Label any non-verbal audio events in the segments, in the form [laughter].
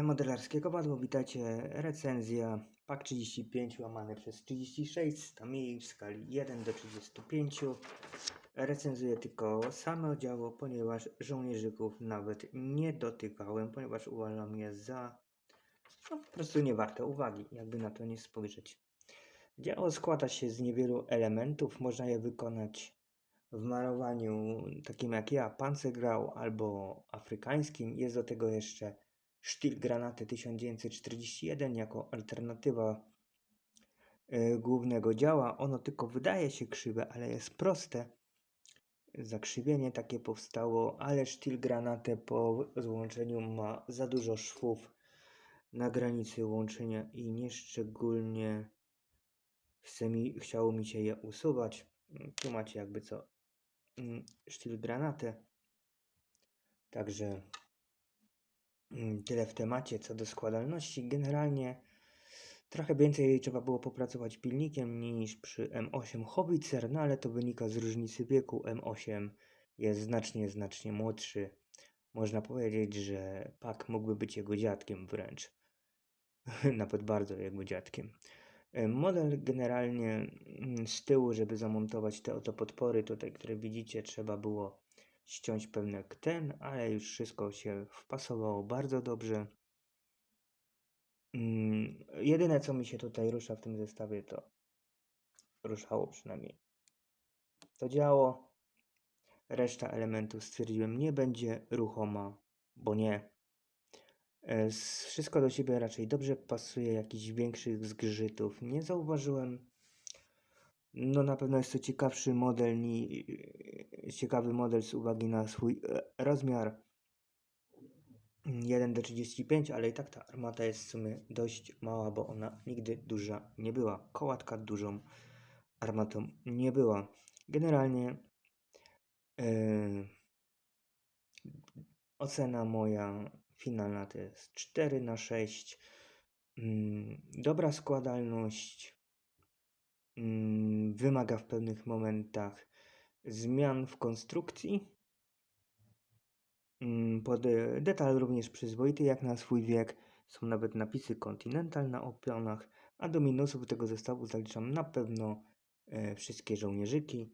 modelarskiego padło. Witajcie. Recenzja PAK 35 łamane przez 36 stamieni w skali 1 do 35. Recenzuję tylko same oddziały, ponieważ żołnierzyków nawet nie dotykałem, ponieważ uważam je za no, po prostu nie warte uwagi, jakby na to nie spojrzeć. Dzieło składa się z niewielu elementów. Można je wykonać w malowaniu takim jak ja, pancergrau albo afrykańskim. Jest do tego jeszcze sztyl granaty 1941 jako alternatywa y, głównego działa. Ono tylko wydaje się krzywe, ale jest proste. Zakrzywienie takie powstało, ale sztyl granatę po złączeniu ma za dużo szwów na granicy łączenia i nieszczególnie chce mi, chciało mi się je usuwać. Tu macie jakby co mm, sztyl granatę. Także tyle w temacie co do składalności. Generalnie trochę więcej trzeba było popracować pilnikiem niż przy M8 Howitzer, no ale to wynika z różnicy wieku. M8 jest znacznie, znacznie młodszy. Można powiedzieć, że Pak mógłby być jego dziadkiem wręcz. [laughs] Nawet bardzo jego dziadkiem. E, Model generalnie mm, z tyłu, żeby zamontować te oto podpory tutaj, które widzicie, trzeba było ściąć pewne ten, ale już wszystko się wpasowało bardzo dobrze. Mm, Jedyne co mi się tutaj rusza w tym zestawie to ruszało przynajmniej to działo. Reszta elementów stwierdziłem nie będzie ruchoma, bo nie. E, Wszystko do siebie raczej dobrze pasuje, jakichś większych zgrzytów nie zauważyłem. No na pewno jest to ciekawszy model, ni, ciekawy model z uwagi na swój e, rozmiar 1 do 35, ale i tak ta armata jest w sumie dość mała, bo ona nigdy duża nie była. Kołatka dużą armatą nie była. Generalnie e, ocena moja finalna to jest 4 na 6. Mm, Dobra składalność. Mm, Wymaga w pewnych momentach zmian w konstrukcji. Mm, Pod e, detal również przyzwoity jak na swój wiek. Są nawet napisy Continental na opionach, a do minusów tego zestawu zaliczam na pewno e, wszystkie żołnierzyki.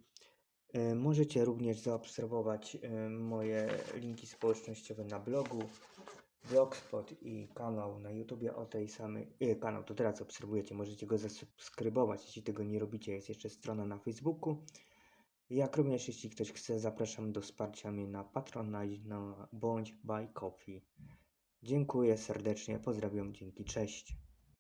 E, Możecie również zaobserwować moje linki społecznościowe na blogu, blogspot i kanał na YouTubie o tej samej, e, kanał to teraz obserwujecie, możecie go zasubskrybować, jeśli tego nie robicie, jest jeszcze strona na Facebooku. Jak również jeśli ktoś chce, zapraszam do wsparcia mnie na Patronite, na bądź Buy Coffee. Dziękuję serdecznie, pozdrawiam, dzięki, cześć.